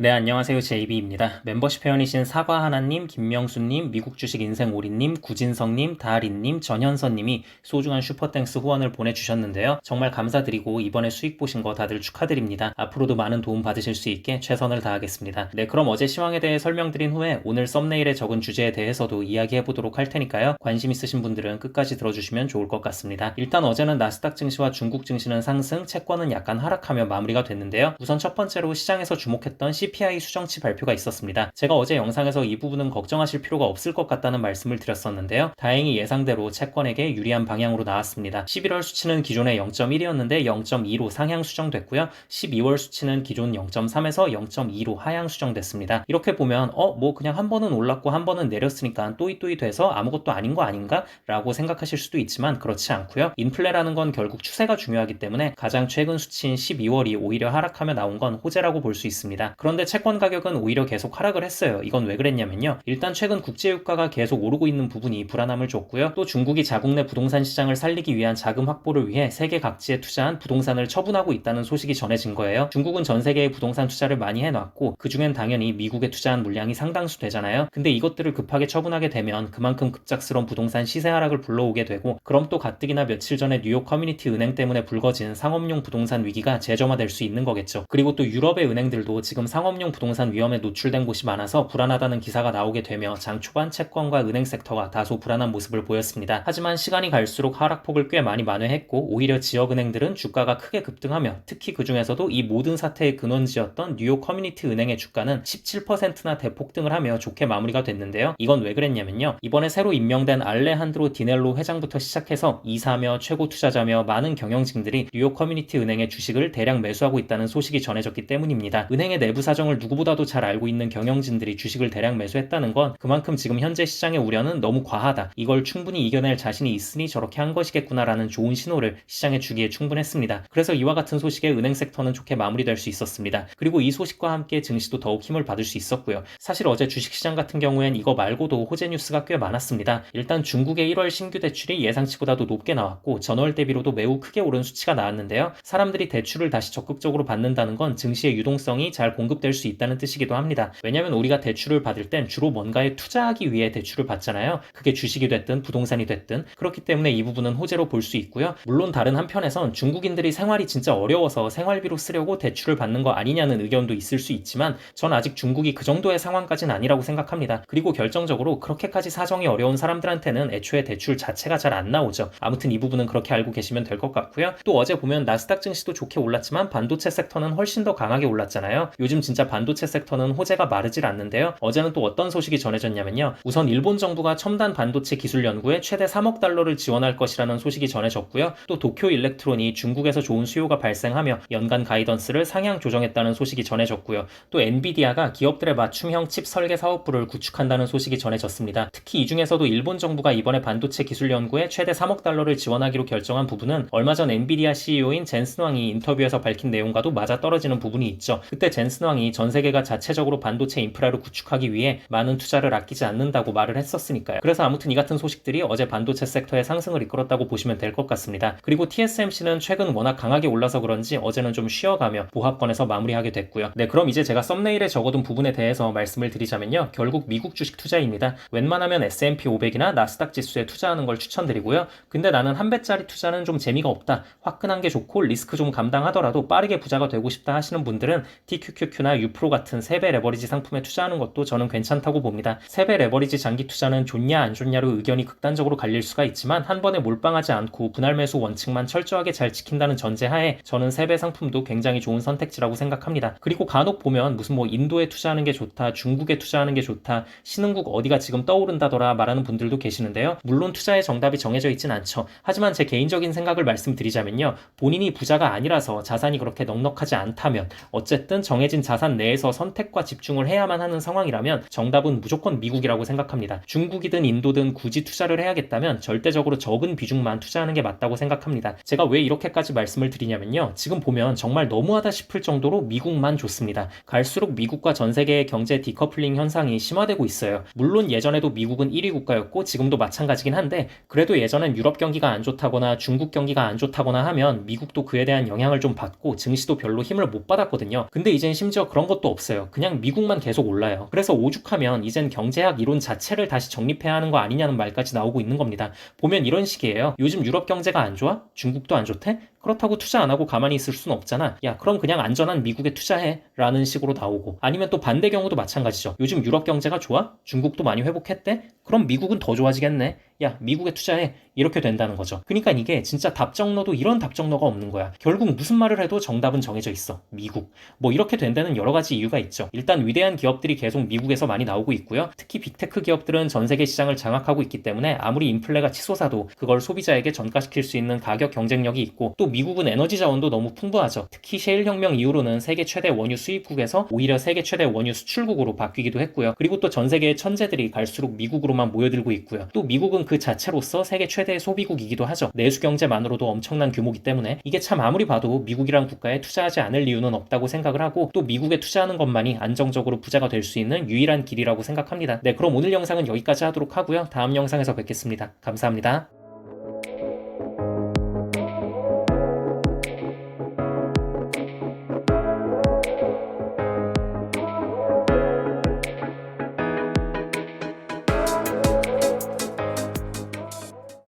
네, 안녕하세요. JB입니다. 멤버십 회원이신 사과 하나님, 김명수님, 미국 주식 인생 오리님, 구진성님, 다리님, 전현선님이 소중한 슈퍼땡스 후원을 보내주셨는데요. 정말 감사드리고 이번에 수익 보신 거 다들 축하드립니다. 앞으로도 많은 도움 받으실 수 있게 최선을 다하겠습니다. 네, 그럼 어제 시황에 대해 설명드린 후에 오늘 썸네일에 적은 주제에 대해서도 이야기해 보도록 할 테니까요. 관심 있으신 분들은 끝까지 들어주시면 좋을 것 같습니다. 일단 어제는 나스닥 증시와 중국 증시는 상승, 채권은 약간 하락하며 마무리가 됐는데요. 우선 첫 번째로 시장에서 주목했던 CPI 수정치 발표가 있었습니다. 제가 어제 영상에서 이 부분은 걱정하실 필요가 없을 것 같다는 말씀을 드렸었는데요. 다행히 예상대로 채권에게 유리한 방향으로 나왔습니다. 11월 수치는 기존의 0.1이었는데 0.2로 상향 수정됐고요. 12월 수치는 기존 0.3에서 0.2로 하향 수정됐습니다. 이렇게 보면 어 뭐 그냥 한 번은 올랐고 한 번은 내렸으니까 또이또이 돼서 아무것도 아닌 거 아닌가? 라고 생각하실 수도 있지만 그렇지 않고요. 인플레라는 건 결국 추세가 중요하기 때문에 가장 최근 수치인 12월이 오히려 하락하며 나온 건 호재라고 볼 수 있습니다. 그런 데 채권 가격은 오히려 계속 하락을 했어요. 이건 왜 그랬냐면요. 일단 최근 국제유가가 계속 오르고 있는 부분이 불안함을 줬고요. 또 중국이 자국 내 부동산 시장을 살리기 위한 자금 확보를 위해 세계 각지에 투자한 부동산을 처분하고 있다는 소식이 전해진 거예요. 중국은 전 세계에 부동산 투자를 많이 해놨고 그중엔 당연히 미국에 투자한 물량이 상당수 되잖아요. 근데 이것들을 급하게 처분하게 되면 그만큼 급작스러운 부동산 시세 하락을 불러오게 되고 그럼 또 가뜩이나 며칠 전에 뉴욕 커뮤니티 은행 때문에 불거진 상업용 부동산 위기가 재점화될 수 있는 거겠죠. 그리고 또 유럽의 은행들도 지금 상업 용 부동산 위험에 노출된 곳이 많아서 불안하다는 기사가 나오게 되며 장 초반 채권과 은행 섹터가 다소 불안한 모습을 보였습니다. 하지만 시간이 갈수록 하락폭을 꽤 많이 만회했고 오히려 지역 은행들은 주가가 크게 급등하며 특히 그 중에서도 이 모든 사태의 근원지였던 뉴욕 커뮤니티 은행의 주가는 17%나 대폭등을 하며 좋게 마무리가 됐는데요. 이건 왜 그랬냐면요. 이번에 새로 임명된 알레한드로 디넬로 회장부터 시작해서 이사며 최고 투자자며 많은 경영진들이 뉴욕 커뮤니티 은행의 주식을 대량 매수하고 있다는 소식이 전해졌기 때문입니다. 은행의 내부 사정을 누구보다도 잘 알고 있는 경영진들이 주식을 대량 매수했다는 건 그만큼 지금 현재 시장의 우려는 너무 과하다. 이걸 충분히 이겨낼 자신이 있으니 저렇게 한 것이겠구나라는 좋은 신호를 시장에 주기에 충분했습니다. 그래서 이와 같은 소식에 은행 섹터는 좋게 마무리될 수 있었습니다. 그리고 이 소식과 함께 증시도 더욱 힘을 받을 수 있었고요. 사실 어제 주식시장 같은 경우엔 이거 말고도 호재 뉴스가 꽤 많았습니다. 일단 중국의 1월 신규 대출이 예상치보다도 높게 나왔고 전월 대비로도 매우 크게 오른 수치가 나왔는데요. 사람들이 대출을 다시 적극적으로 받는다는 건 증시의 유동성이 잘 공급 될 수 있다는 뜻이기도 합니다. 왜냐하면 우리가 대출을 받을 땐 주로 뭔가에 투자하기 위해 대출을 받잖아요. 그게 주식이 됐든 부동산이 됐든 그렇기 때문에 이 부분은 호재로 볼 수 있고요. 물론 다른 한편에선 중국인들이 생활이 진짜 어려워서 생활비로 쓰려고 대출을 받는 거 아니냐는 의견도 있을 수 있지만 전 아직 중국이 그 정도의 상황까지는 아니라고 생각합니다. 그리고 결정적으로 그렇게까지 사정이 어려운 사람들한테는 애초에 대출 자체가 잘 안 나오죠. 아무튼 이 부분은 그렇게 알고 계시면 될 것 같고요. 또 어제 보면 나스닥 증시도 좋게 올랐지만 반도체 섹터는 훨씬 더 강하게 올랐잖아요. 요즘 진짜 반도체 섹터는 호재가 마르질 않는데요. 어제는 또 어떤 소식이 전해졌냐면요. 우선 일본 정부가 첨단 반도체 기술 연구에 최대 3억 달러를 지원할 것이라는 소식이 전해졌고요. 또 도쿄 일렉트론이 중국에서 좋은 수요가 발생하며 연간 가이던스를 상향 조정했다는 소식이 전해졌고요. 또 엔비디아가 기업들의 맞춤형 칩 설계 사업부를 구축한다는 소식이 전해졌습니다. 특히 이 중에서도 일본 정부가 이번에 반도체 기술 연구에 최대 3억 달러를 지원하기로 결정한 부분은 얼마 전 엔비디아 CEO인 젠슨 왕이 인터뷰에서 밝힌 내용과도 맞아 떨어지는 부분이 있죠. 그때 젠슨 왕이 전 세계가 자체적으로 반도체 인프라를 구축하기 위해 많은 투자를 아끼지 않는다고 말을 했었으니까요. 그래서 아무튼 이 같은 소식들이 어제 반도체 섹터의 상승을 이끌었다고 보시면 될 것 같습니다. 그리고 TSMC는 최근 워낙 강하게 올라서 그런지 어제는 좀 쉬어가며 보합권에서 마무리하게 됐고요. 네, 그럼 이제 제가 썸네일에 적어둔 부분에 대해서 말씀을 드리자면요. 결국 미국 주식 투자입니다. 웬만하면 S&P 500이나 나스닥 지수에 투자하는 걸 추천드리고요. 근데 나는 한 배짜리 투자는 좀 재미가 없다. 화끈한 게 좋고 리스크 좀 감당하더라도 빠르게 부자가 되고 싶다 하시는 분들은 TQQQ나 U-Pro 같은 세배 레버리지 상품에 투자하는 것도 저는 괜찮다고 봅니다. 세배 레버리지 장기 투자는 좋냐 안 좋냐로 의견이 극단적으로 갈릴 수가 있지만 한 번에 몰빵하지 않고 분할 매수 원칙만 철저하게 잘 지킨다는 전제하에 저는 세배 상품도 굉장히 좋은 선택지라고 생각합니다. 그리고 간혹 보면 무슨 뭐 인도에 투자하는 게 좋다, 중국에 투자하는 게 좋다, 신흥국 어디가 지금 떠오른다더라 말하는 분들도 계시는데요. 물론 투자의 정답이 정해져 있진 않죠. 하지만 제 개인적인 생각을 말씀드리자면요. 본인이 부자가 아니라서 자산이 그렇게 넉넉하지 않다면 어쨌든 정해진 자산 내에서 선택과 집중을 해야만 하는 상황이라면 정답은 무조건 미국이라고 생각합니다. 중국이든 인도든 굳이 투자를 해야겠다면 절대적으로 적은 비중만 투자하는 게 맞다고 생각합니다. 제가 왜 이렇게까지 말씀을 드리냐면요. 지금 보면 정말 너무하다 싶을 정도로 미국만 좋습니다. 갈수록 미국과 전 세계의 경제 디커플링 현상이 심화되고 있어요. 물론 예전에도 미국은 1위 국가였고 지금도 마찬가지긴 한데 그래도 예전엔 유럽 경기가 안 좋다거나 중국 경기가 안 좋다거나 하면 미국도 그에 대한 영향을 좀 받고 증시도 별로 힘을 못 받았거든요. 근데 이젠 심지어 심지어 그런 것도 없어요. 그냥 미국만 계속 올라요. 그래서 오죽하면 이젠 경제학 이론 자체를 다시 정립해야 하는 거 아니냐는 말까지 나오고 있는 겁니다. 보면 이런 식이에요. 요즘 유럽 경제가 안 좋아? 중국도 안 좋대? 그렇다고 투자 안 하고 가만히 있을 순 없잖아. 야, 그럼 그냥 안전한 미국에 투자해. 라는 식으로 나오고. 아니면 또 반대 경우도 마찬가지죠. 요즘 유럽 경제가 좋아? 중국도 많이 회복했대? 그럼 미국은 더 좋아지겠네. 야, 미국에 투자해. 이렇게 된다는 거죠. 그러니까 이게 진짜 답정너도 이런 답정너가 없는 거야. 결국 무슨 말을 해도 정답은 정해져 있어. 미국. 뭐 이렇게 된 데는 여러 가지 이유가 있죠. 일단 위대한 기업들이 계속 미국에서 많이 나오고 있고요. 특히 빅테크 기업들은 전 세계 시장을 장악하고 있기 때문에 아무리 인플레가 치솟아도 그걸 소비자에게 전가시킬 수 있는 가격 경쟁력이 있고 또 미국은 에너지 자원도 너무 풍부하죠. 특히 셰일 혁명 이후로는 세계 최대 원유 수입국에서 오히려 세계 최대 원유 수출국으로 바뀌기도 했고요. 그리고 또 전 세계의 천재들이 갈수록 미국으로만 모여들고 있고요. 또 미국은 그 자체로서 세계 최대의 소비국이기도 하죠. 내수 경제만으로도 엄청난 규모이기 때문에 이게 참 아무리 봐도 미국이란 국가에 투자하지 않을 이유는 없다고 생각을 하고 또 미국에 투자하는 것만이 안정적으로 부자가 될 수 있는 유일한 길이라고 생각합니다. 네, 그럼 오늘 영상은 여기까지 하도록 하고요. 다음 영상에서 뵙겠습니다. 감사합니다.